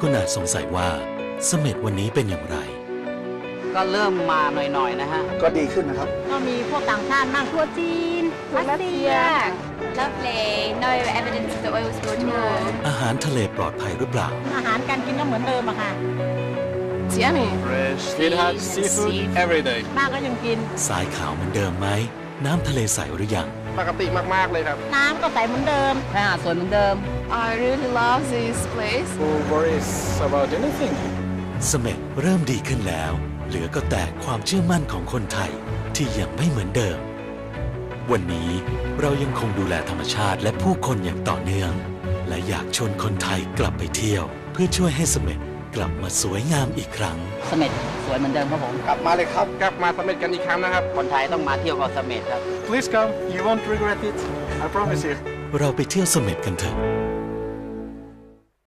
คุณอาจสงสัยว่าเสม็ดวันนี้เป็นอย่างไร ก็เริ่มมาหน่อยๆนะฮะ ก็ดีขึ้นนะครับ ก็มีพวกต่างชาตินั่งทัวร์จีนรัสเซีย Lovely. No evidence of the oil spill at all. อาหารทะเลปลอดภัยหรือเปล่า อาหารการกินก็เหมือนเดิมอะค่ะ It's yummy. Fresh sweetheart seafood every day ป้าก็ยังกินทรายขาวเหมือนเดิมไหม น้ำทะเลใสหรือยัง ปกติมาก ๆ เลยครับ น้ำก็ใสเหมือนเดิมถ้าหาดสวยเหมือนเดิม I really love this place. Who worries about anything เสม็ดเริ่มดีขึ้นแล้ว เหลือก็แต่ความเชื่อมั่นของคนไทยที่ยังไม่เหมือนเดิม วันนี้เรายังคงดูแลธรรมชาติและผู้คนอย่างต่อเนื่อง และอยากชวนคนไทยกลับไปเที่ยว เพื่อช่วยให้เสม็ด กลับมาสวยงามอีกครั้ง เสม็ดสวยเหมือนเดิมครับผม กลับมาเลยครับ กลับมาสำเร็จกันอีกครั้งนะครับ คนไทยต้องมาเที่ยวเกาะเสม็ดครับ Please come you won't regret it I promise you เราไปเที่ยวเสม็ดกันเถอะ